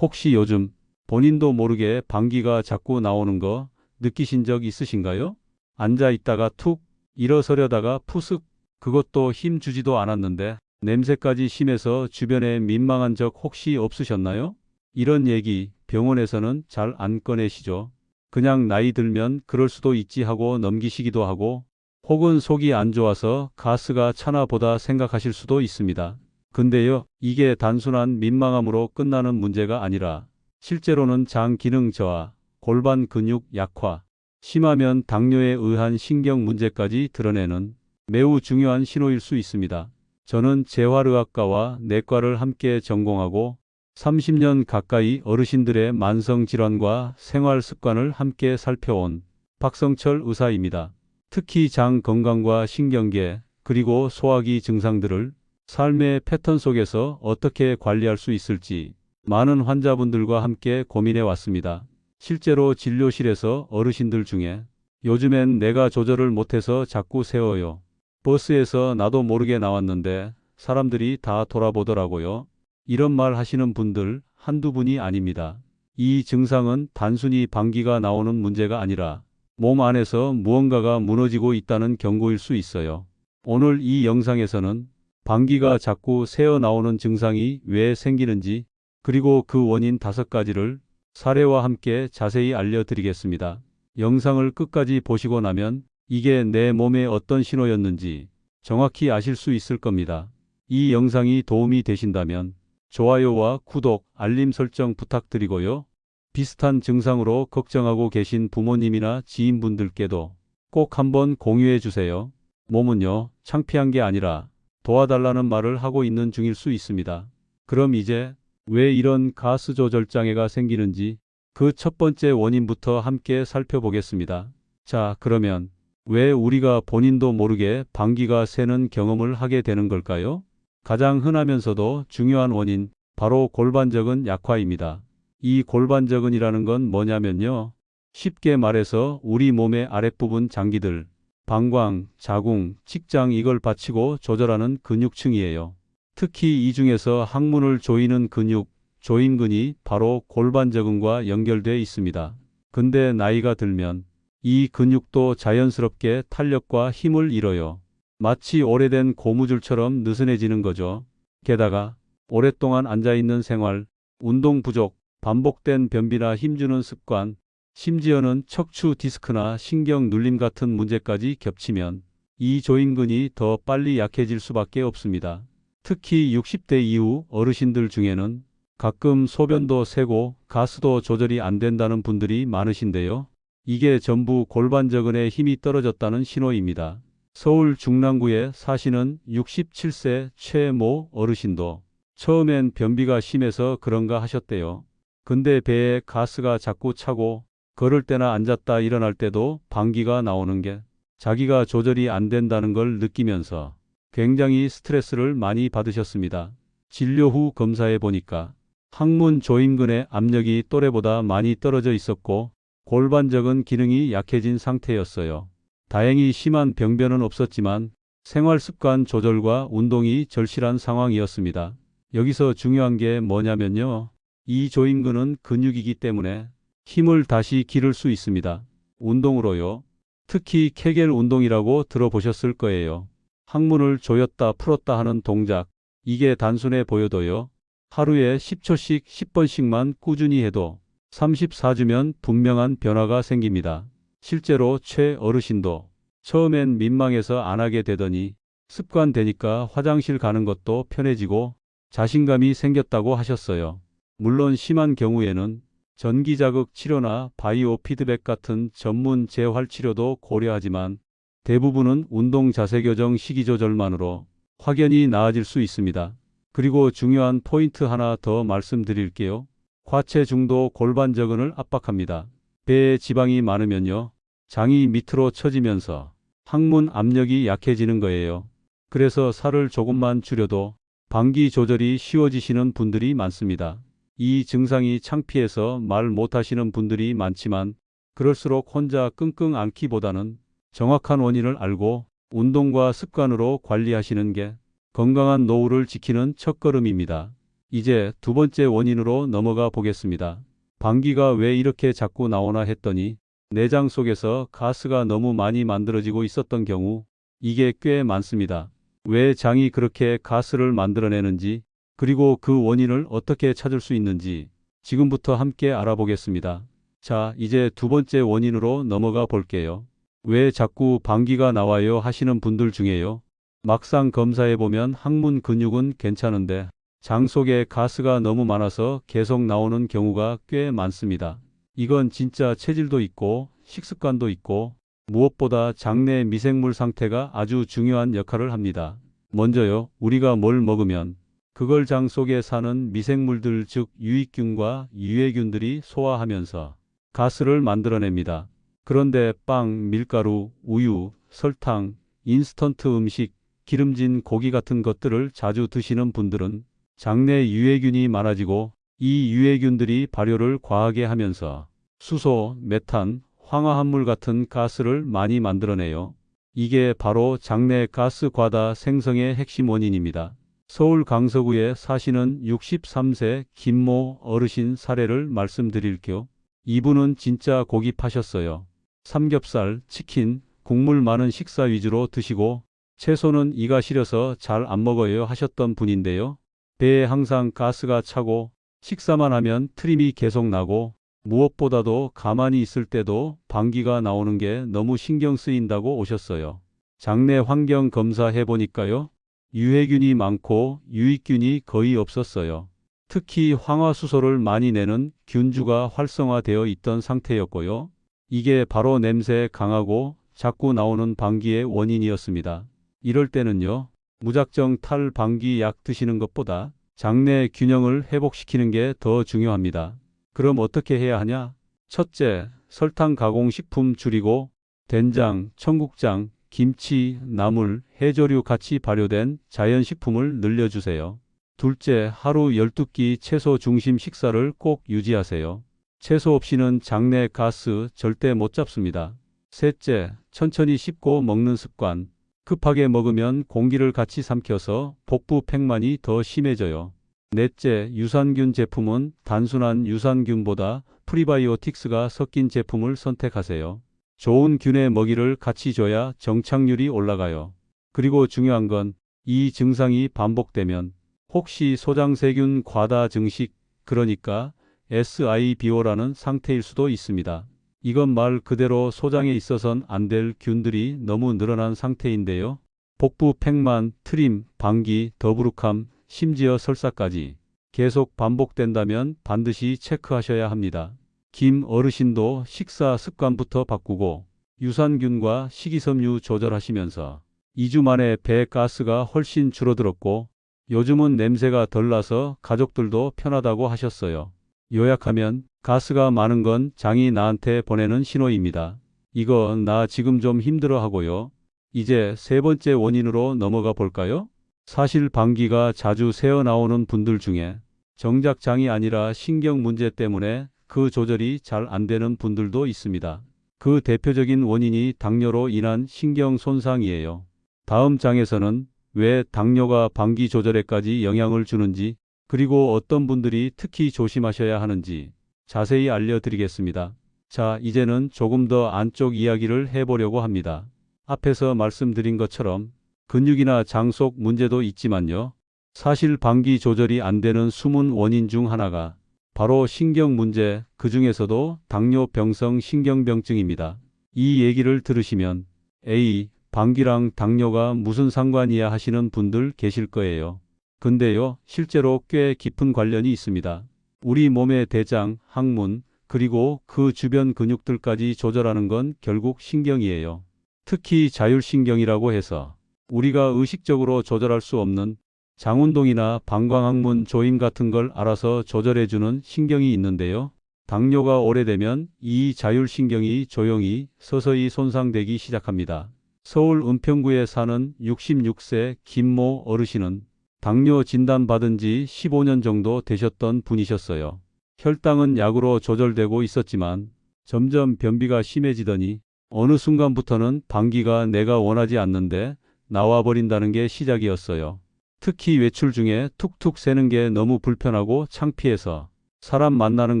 혹시 요즘 본인도 모르게 방귀가 자꾸 나오는 거 느끼신 적 있으신가요? 앉아 있다가 툭 일어서려다가 푸슥 그것도 힘 주지도 않았는데 냄새까지 심해서 주변에 민망한 적 혹시 없으셨나요? 이런 얘기 병원에서는 잘 안 꺼내시죠. 그냥 나이 들면 그럴 수도 있지 하고 넘기시기도 하고 혹은 속이 안 좋아서 가스가 차나 보다 생각하실 수도 있습니다. 근데요, 이게 단순한 민망함으로 끝나는 문제가 아니라 실제로는 장 기능 저하, 골반 근육 약화, 심하면 당뇨에 의한 신경 문제까지 드러내는 매우 중요한 신호일 수 있습니다. 저는 재활의학과와 내과를 함께 전공하고 30년 가까이 어르신들의 만성 질환과 생활 습관을 함께 살펴온 박성철 의사입니다. 특히 장 건강과 신경계 그리고 소화기 증상들을 삶의 패턴 속에서 어떻게 관리할 수 있을지 많은 환자분들과 함께 고민해 왔습니다. 실제로 진료실에서 어르신들 중에 요즘엔 내가 조절을 못해서 자꾸 세워요. 버스에서 나도 모르게 나왔는데 사람들이 다 돌아보더라고요. 이런 말 하시는 분들 한두 분이 아닙니다. 이 증상은 단순히 방귀가 나오는 문제가 아니라 몸 안에서 무언가가 무너지고 있다는 경고일 수 있어요. 오늘 이 영상에서는 방귀가 자꾸 새어 나오는 증상이 왜 생기는지 그리고 그 원인 다섯 가지를 사례와 함께 자세히 알려드리겠습니다. 영상을 끝까지 보시고 나면 이게 내 몸에 어떤 신호였는지 정확히 아실 수 있을 겁니다. 이 영상이 도움이 되신다면 좋아요와 구독, 알림 설정 부탁드리고요. 비슷한 증상으로 걱정하고 계신 부모님이나 지인분들께도 꼭 한번 공유해 주세요. 몸은요, 창피한 게 아니라 도와달라는 말을 하고 있는 중일 수 있습니다. 그럼 이제 왜 이런 가스 조절 장애가 생기는지 그 첫 번째 원인부터 함께 살펴보겠습니다. 자, 그러면 왜 우리가 본인도 모르게 방귀가 새는 경험을 하게 되는 걸까요? 가장 흔하면서도 중요한 원인, 바로 골반적은 약화입니다. 이 골반적은이라는 건 뭐냐면요. 쉽게 말해서 우리 몸의 아랫부분 장기들, 방광, 자궁, 직장 이걸 받치고 조절하는 근육층이에요. 특히 이 중에서 항문을 조이는 근육, 조임근이 바로 골반적은과 연결돼 있습니다. 근데 나이가 들면 이 근육도 자연스럽게 탄력과 힘을 잃어요. 마치 오래된 고무줄처럼 느슨해지는 거죠. 게다가 오랫동안 앉아있는 생활, 운동 부족, 반복된 변비나 힘주는 습관, 심지어는 척추 디스크나 신경 눌림 같은 문제까지 겹치면 이 조임근이 더 빨리 약해질 수밖에 없습니다. 특히 60대 이후 어르신들 중에는 가끔 소변도 새고 가스도 조절이 안 된다는 분들이 많으신데요. 이게 전부 골반적은의 힘이 떨어졌다는 신호입니다. 서울 중랑구에 사시는 67세 최모 어르신도 처음엔 변비가 심해서 그런가 하셨대요. 근데 배에 가스가 자꾸 차고 걸을 때나 앉았다 일어날 때도 방귀가 나오는 게 자기가 조절이 안 된다는 걸 느끼면서 굉장히 스트레스를 많이 받으셨습니다. 진료 후 검사해 보니까 항문 조임근의 압력이 또래보다 많이 떨어져 있었고 골반적은 기능이 약해진 상태였어요. 다행히 심한 병변은 없었지만 생활 습관 조절과 운동이 절실한 상황이었습니다. 여기서 중요한 게 뭐냐면요. 이 조임근은 근육이기 때문에 힘을 다시 기를 수 있습니다. 운동으로요. 특히 케겔 운동이라고 들어보셨을 거예요. 항문을 조였다 풀었다 하는 동작. 이게 단순해 보여도요. 하루에 10초씩 10번씩만 꾸준히 해도 34주면 분명한 변화가 생깁니다. 실제로 최 어르신도 처음엔 민망해서 안 하게 되더니 습관되니까 화장실 가는 것도 편해지고 자신감이 생겼다고 하셨어요. 물론 심한 경우에는 전기자극 치료나 바이오 피드백 같은 전문 재활 치료도 고려하지만 대부분은 운동 자세 교정 식이 조절만으로 확연히 나아질 수 있습니다. 그리고 중요한 포인트 하나 더 말씀드릴게요. 과체 중도 골반적은을 압박합니다. 배에 지방이 많으면요. 장이 밑으로 처지면서 항문 압력이 약해지는 거예요. 그래서 살을 조금만 줄여도 방귀 조절이 쉬워지시는 분들이 많습니다. 이 증상이 창피해서 말 못하시는 분들이 많지만 그럴수록 혼자 끙끙 앓기보다는 정확한 원인을 알고 운동과 습관으로 관리하시는 게 건강한 노후를 지키는 첫걸음입니다. 이제 두 번째 원인으로 넘어가 보겠습니다. 방귀가 왜 이렇게 자꾸 나오나 했더니 내장 속에서 가스가 너무 많이 만들어지고 있었던 경우 이게 꽤 많습니다. 왜 장이 그렇게 가스를 만들어내는지 그리고 그 원인을 어떻게 찾을 수 있는지 지금부터 함께 알아보겠습니다. 자, 이제 두 번째 원인으로 넘어가 볼게요. 왜 자꾸 방귀가 나와요 하시는 분들 중에요. 막상 검사해 보면 항문 근육은 괜찮은데 장 속에 가스가 너무 많아서 계속 나오는 경우가 꽤 많습니다. 이건 진짜 체질도 있고 식습관도 있고 무엇보다 장내 미생물 상태가 아주 중요한 역할을 합니다. 먼저요, 우리가 뭘 먹으면 그걸 장 속에 사는 미생물들 즉 유익균과 유해균들이 소화하면서 가스를 만들어냅니다. 그런데 빵, 밀가루, 우유, 설탕, 인스턴트 음식, 기름진 고기 같은 것들을 자주 드시는 분들은 장내 유해균이 많아지고 이 유해균들이 발효를 과하게 하면서 수소, 메탄, 황화합물 같은 가스를 많이 만들어내요. 이게 바로 장내 가스 과다 생성의 핵심 원인입니다. 서울 강서구에 사시는 63세 김모 어르신 사례를 말씀드릴게요. 이분은 진짜 고기 파셨어요. 삼겹살, 치킨, 국물 많은 식사 위주로 드시고 채소는 이가 시려서 잘 안 먹어요 하셨던 분인데요. 배에 항상 가스가 차고 식사만 하면 트림이 계속 나고 무엇보다도 가만히 있을 때도 방귀가 나오는 게 너무 신경 쓰인다고 오셨어요. 장내 환경 검사해 보니까요. 유해균이 많고 유익균이 거의 없었어요. 특히 황화수소를 많이 내는 균주가 활성화되어 있던 상태였고요. 이게 바로 냄새 강하고 자꾸 나오는 방귀의 원인이었습니다. 이럴 때는요. 무작정 탈 방귀 약 드시는 것보다 장내 균형을 회복시키는 게 더 중요합니다. 그럼 어떻게 해야 하냐? 첫째, 설탕 가공식품 줄이고 된장, 청국장, 김치, 나물, 해조류 같이 발효된 자연식품을 늘려주세요. 둘째, 하루 12끼 채소 중심 식사를 꼭 유지하세요. 채소 없이는 장내 가스 절대 못 잡습니다. 셋째, 천천히 씹고 먹는 습관. 급하게 먹으면 공기를 같이 삼켜서 복부 팽만이 더 심해져요. 넷째, 유산균 제품은 단순한 유산균보다 프리바이오틱스가 섞인 제품을 선택하세요. 좋은 균의 먹이를 같이 줘야 정착률이 올라가요. 그리고 중요한 건 이 증상이 반복되면 혹시 소장세균 과다 증식, 그러니까 SIBO라는 상태일 수도 있습니다. 이건 말 그대로 소장에 있어선 안 될 균들이 너무 늘어난 상태인데요. 복부 팽만, 트림, 방귀, 더부룩함, 심지어 설사까지 계속 반복된다면 반드시 체크하셔야 합니다. 김 어르신도 식사 습관부터 바꾸고 유산균과 식이섬유 조절하시면서 2주 만에 배 가스가 훨씬 줄어들었고 요즘은 냄새가 덜 나서 가족들도 편하다고 하셨어요. 요약하면 가스가 많은 건 장이 나한테 보내는 신호입니다. 이거 나 지금 좀 힘들어 하고요. 이제 세 번째 원인으로 넘어가 볼까요? 사실 방귀가 자주 새어 나오는 분들 중에 정작 장이 아니라 신경 문제 때문에 그 조절이 잘 안 되는 분들도 있습니다. 그 대표적인 원인이 당뇨로 인한 신경 손상이에요. 다음 장에서는 왜 당뇨가 방귀 조절에까지 영향을 주는지 그리고 어떤 분들이 특히 조심하셔야 하는지 자세히 알려드리겠습니다. 자, 이제는 조금 더 안쪽 이야기를 해보려고 합니다. 앞에서 말씀드린 것처럼 근육이나 장속 문제도 있지만요. 사실 방귀 조절이 안 되는 숨은 원인 중 하나가 바로 신경 문제, 그 중에서도 당뇨병성 신경병증입니다. 이 얘기를 들으시면 에이, 방귀랑 당뇨가 무슨 상관이야 하시는 분들 계실 거예요. 근데요, 실제로 꽤 깊은 관련이 있습니다. 우리 몸의 대장, 항문, 그리고 그 주변 근육들까지 조절하는 건 결국 신경이에요. 특히 자율신경이라고 해서 우리가 의식적으로 조절할 수 없는 장운동이나 방광항문 조임 같은 걸 알아서 조절해주는 신경이 있는데요. 당뇨가 오래되면 이 자율신경이 조용히 서서히 손상되기 시작합니다. 서울 은평구에 사는 66세 김모 어르신은 당뇨 진단받은 지 15년 정도 되셨던 분이셨어요. 혈당은 약으로 조절되고 있었지만 점점 변비가 심해지더니 어느 순간부터는 방귀가 내가 원하지 않는데 나와버린다는 게 시작이었어요. 특히 외출 중에 툭툭 새는 게 너무 불편하고 창피해서 사람 만나는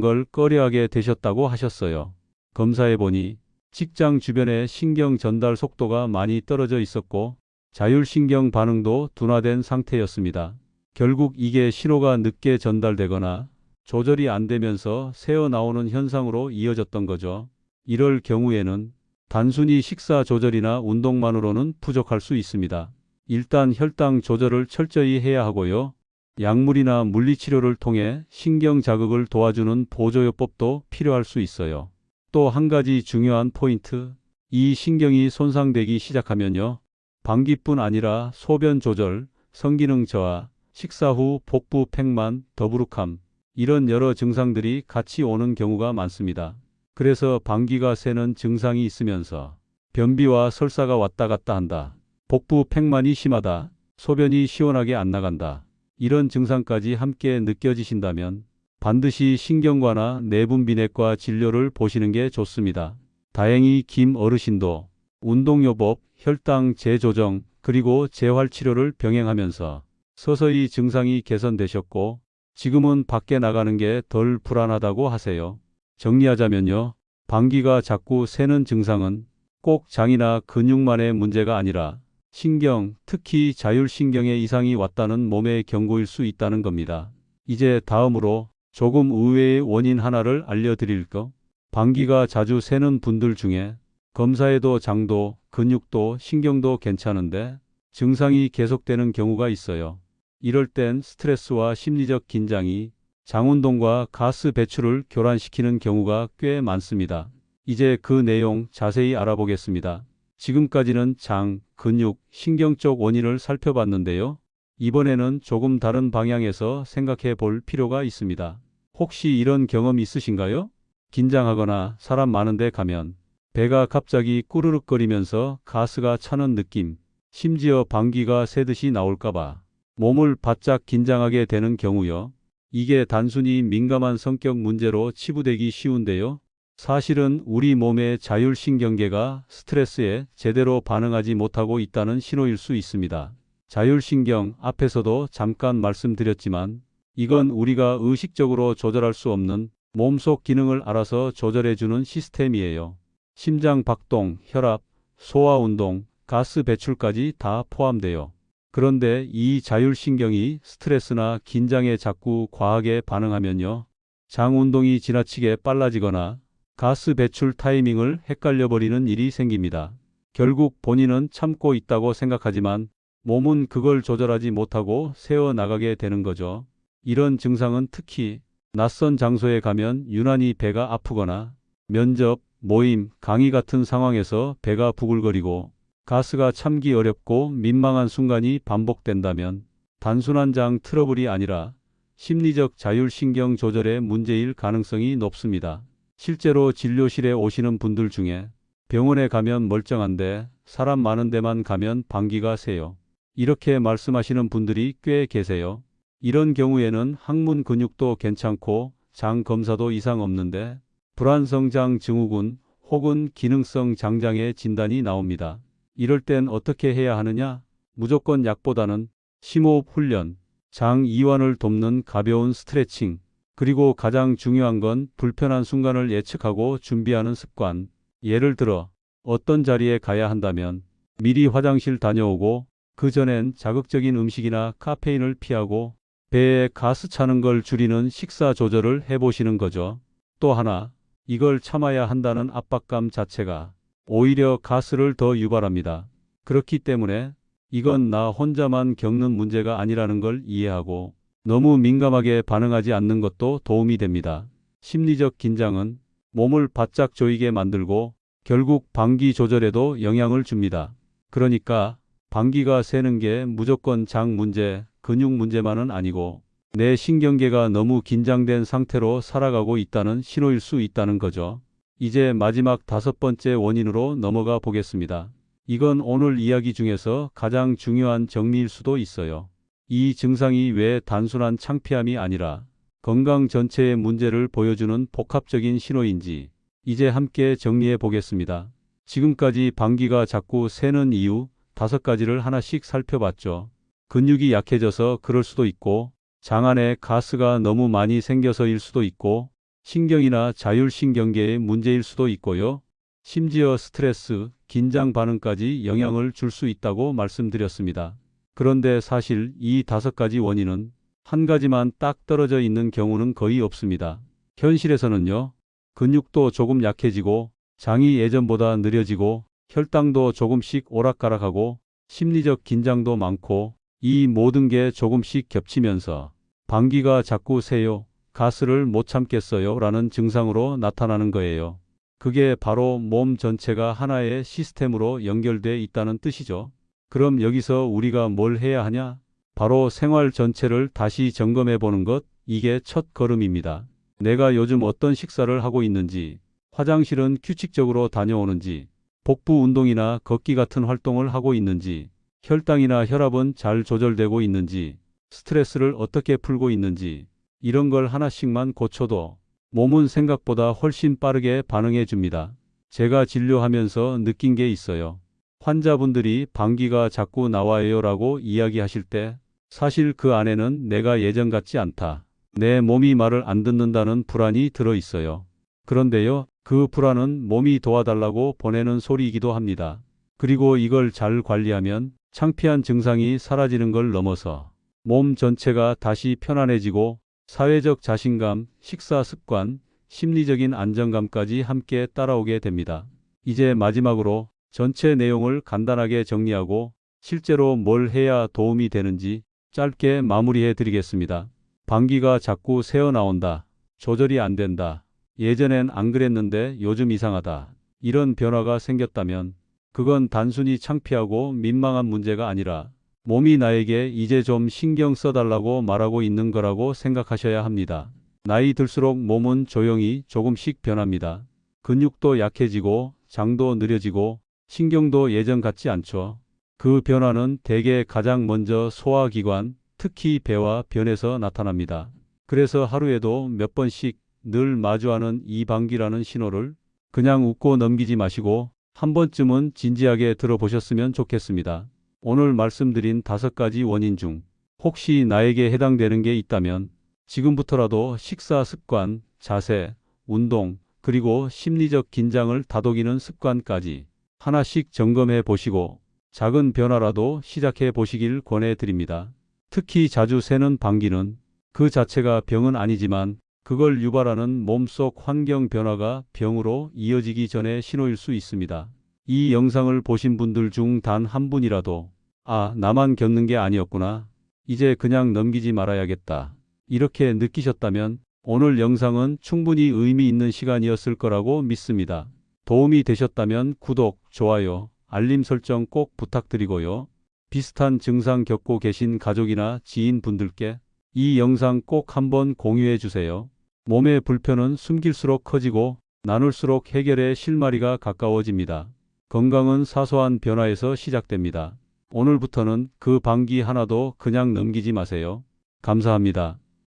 걸 꺼려하게 되셨다고 하셨어요. 검사해 보니 직장 주변의 신경 전달 속도가 많이 떨어져 있었고 자율신경 반응도 둔화된 상태였습니다. 결국 이게 신호가 늦게 전달되거나 조절이 안 되면서 새어 나오는 현상으로 이어졌던 거죠. 이럴 경우에는 단순히 식사 조절이나 운동만으로는 부족할 수 있습니다. 일단 혈당 조절을 철저히 해야 하고요. 약물이나 물리치료를 통해 신경 자극을 도와주는 보조요법도 필요할 수 있어요. 또 한 가지 중요한 포인트. 이 신경이 손상되기 시작하면요. 방귀뿐 아니라 소변 조절, 성기능 저하, 식사 후 복부 팽만, 더부룩함, 이런 여러 증상들이 같이 오는 경우가 많습니다. 그래서 방귀가 새는 증상이 있으면서 변비와 설사가 왔다 갔다 한다. 복부 팽만이 심하다. 소변이 시원하게 안 나간다. 이런 증상까지 함께 느껴지신다면 반드시 신경과나 내분비내과 진료를 보시는 게 좋습니다. 다행히 김 어르신도 운동요법, 혈당 재조정, 그리고 재활치료를 병행하면서 서서히 증상이 개선되셨고 지금은 밖에 나가는 게 덜 불안하다고 하세요. 정리하자면요. 방귀가 자꾸 새는 증상은 꼭 장이나 근육만의 문제가 아니라 신경, 특히 자율신경에 이상이 왔다는 몸의 경고일 수 있다는 겁니다. 이제 다음으로 조금 의외의 원인 하나를 알려드릴 거. 방귀가 자주 새는 분들 중에 검사에도 장도, 근육도, 신경도 괜찮은데 증상이 계속되는 경우가 있어요. 이럴 땐 스트레스와 심리적 긴장이 장운동과 가스 배출을 교란시키는 경우가 꽤 많습니다. 이제 그 내용 자세히 알아보겠습니다. 지금까지는 장, 근육, 신경 쪽 원인을 살펴봤는데요. 이번에는 조금 다른 방향에서 생각해 볼 필요가 있습니다. 혹시 이런 경험 있으신가요? 긴장하거나 사람 많은데 가면 배가 갑자기 꾸르륵거리면서 가스가 차는 느낌, 심지어 방귀가 새듯이 나올까봐 몸을 바짝 긴장하게 되는 경우요. 이게 단순히 민감한 성격 문제로 치부되기 쉬운데요. 사실은 우리 몸의 자율신경계가 스트레스에 제대로 반응하지 못하고 있다는 신호일 수 있습니다. 자율신경 앞에서도 잠깐 말씀드렸지만 이건 우리가 의식적으로 조절할 수 없는 몸속 기능을 알아서 조절해주는 시스템이에요. 심장 박동, 혈압, 소화 운동, 가스 배출까지 다 포함돼요. 그런데 이 자율신경이 스트레스나 긴장에 자꾸 과하게 반응하면요. 장 운동이 지나치게 빨라지거나 가스 배출 타이밍을 헷갈려 버리는 일이 생깁니다. 결국 본인은 참고 있다고 생각하지만 몸은 그걸 조절하지 못하고 새어 나가게 되는 거죠. 이런 증상은 특히 낯선 장소에 가면 유난히 배가 아프거나 면접, 모임, 강의 같은 상황에서 배가 부글거리고 가스가 참기 어렵고 민망한 순간이 반복된다면 단순한 장 트러블이 아니라 심리적 자율신경 조절의 문제일 가능성이 높습니다. 실제로 진료실에 오시는 분들 중에 병원에 가면 멀쩡한데 사람 많은 데만 가면 방귀가 새요. 이렇게 말씀하시는 분들이 꽤 계세요. 이런 경우에는 항문 근육도 괜찮고 장 검사도 이상 없는데 불안성장 증후군 혹은 기능성 장장의 진단이 나옵니다. 이럴 땐 어떻게 해야 하느냐? 무조건 약보다는 심호흡 훈련, 장 이완을 돕는 가벼운 스트레칭, 그리고 가장 중요한 건 불편한 순간을 예측하고 준비하는 습관. 예를 들어 어떤 자리에 가야 한다면 미리 화장실 다녀오고 그 전엔 자극적인 음식이나 카페인을 피하고 배에 가스 차는 걸 줄이는 식사 조절을 해보시는 거죠. 또 하나, 이걸 참아야 한다는 압박감 자체가 오히려 가스를 더 유발합니다. 그렇기 때문에 이건 나 혼자만 겪는 문제가 아니라는 걸 이해하고 너무 민감하게 반응하지 않는 것도 도움이 됩니다. 심리적 긴장은 몸을 바짝 조이게 만들고 결국 방귀 조절에도 영향을 줍니다. 그러니까 방귀가 새는 게 무조건 장 문제, 근육 문제만은 아니고 내 신경계가 너무 긴장된 상태로 살아가고 있다는 신호일 수 있다는 거죠. 이제 마지막 다섯 번째 원인으로 넘어가 보겠습니다. 이건 오늘 이야기 중에서 가장 중요한 정리일 수도 있어요. 이 증상이 왜 단순한 창피함이 아니라 건강 전체의 문제를 보여주는 복합적인 신호인지 이제 함께 정리해 보겠습니다. 지금까지 방귀가 자꾸 새는 이유 다섯 가지를 하나씩 살펴봤죠. 근육이 약해져서 그럴 수도 있고, 장 안에 가스가 너무 많이 생겨서일 수도 있고, 신경이나 자율신경계의 문제일 수도 있고요. 심지어 스트레스, 긴장 반응까지 영향을 줄 수 있다고 말씀드렸습니다. 그런데 사실 이 다섯 가지 원인은 한 가지만 딱 떨어져 있는 경우는 거의 없습니다. 현실에서는요, 근육도 조금 약해지고, 장이 예전보다 느려지고, 혈당도 조금씩 오락가락하고, 심리적 긴장도 많고, 이 모든 게 조금씩 겹치면서, 방귀가 자꾸 새요, 가스를 못 참겠어요 라는 증상으로 나타나는 거예요. 그게 바로 몸 전체가 하나의 시스템으로 연결돼 있다는 뜻이죠. 그럼 여기서 우리가 뭘 해야 하냐? 바로 생활 전체를 다시 점검해 보는 것, 이게 첫 걸음입니다. 내가 요즘 어떤 식사를 하고 있는지, 화장실은 규칙적으로 다녀오는지, 복부 운동이나 걷기 같은 활동을 하고 있는지, 혈당이나 혈압은 잘 조절되고 있는지, 스트레스를 어떻게 풀고 있는지, 이런 걸 하나씩만 고쳐도 몸은 생각보다 훨씬 빠르게 반응해 줍니다. 제가 진료하면서 느낀 게 있어요. 환자분들이 방귀가 자꾸 나와요 라고 이야기하실 때 사실 그 안에는 내가 예전 같지 않다. 내 몸이 말을 안 듣는다는 불안이 들어 있어요. 그런데요, 그 불안은 몸이 도와달라고 보내는 소리이기도 합니다. 그리고 이걸 잘 관리하면 창피한 증상이 사라지는 걸 넘어서 몸 전체가 다시 편안해지고 사회적 자신감, 식사 습관, 심리적인 안정감까지 함께 따라오게 됩니다. 이제 마지막으로 전체 내용을 간단하게 정리하고 실제로 뭘 해야 도움이 되는지 짧게 마무리해 드리겠습니다. 방귀가 자꾸 새어 나온다. 조절이 안 된다. 예전엔 안 그랬는데 요즘 이상하다. 이런 변화가 생겼다면 그건 단순히 창피하고 민망한 문제가 아니라 몸이 나에게 이제 좀 신경 써달라고 말하고 있는 거라고 생각하셔야 합니다. 나이 들수록 몸은 조용히 조금씩 변합니다. 근육도 약해지고 장도 느려지고 신경도 예전 같지 않죠. 그 변화는 대개 가장 먼저 소화기관, 특히 배와 변에서 나타납니다. 그래서 하루에도 몇 번씩 늘 마주하는 이 방귀라는 신호를 그냥 웃고 넘기지 마시고 한 번쯤은 진지하게 들어보셨으면 좋겠습니다. 오늘 말씀드린 다섯 가지 원인 중 혹시 나에게 해당되는 게 있다면 지금부터라도 식사 습관, 자세, 운동, 그리고 심리적 긴장을 다독이는 습관까지 하나씩 점검해 보시고 작은 변화라도 시작해 보시길 권해 드립니다. 특히 자주 새는 방귀는 그 자체가 병은 아니지만 그걸 유발하는 몸속 환경 변화가 병으로 이어지기 전에 신호일 수 있습니다. 이 영상을 보신 분들 중 단 한 분이라도 아, 나만 겪는 게 아니었구나. 이제 그냥 넘기지 말아야겠다. 이렇게 느끼셨다면 오늘 영상은 충분히 의미 있는 시간이었을 거라고 믿습니다. 도움이 되셨다면 구독, 좋아요, 알림 설정 꼭 부탁드리고요. 비슷한 증상 겪고 계신 가족이나 지인분들께 이 영상 꼭 한번 공유해 주세요. 몸의 불편은 숨길수록 커지고 나눌수록 해결의 실마리가 가까워집니다. 건강은 사소한 변화에서 시작됩니다. 오늘부터는 그 방귀 하나도 그냥 넘기지 마세요. 감사합니다.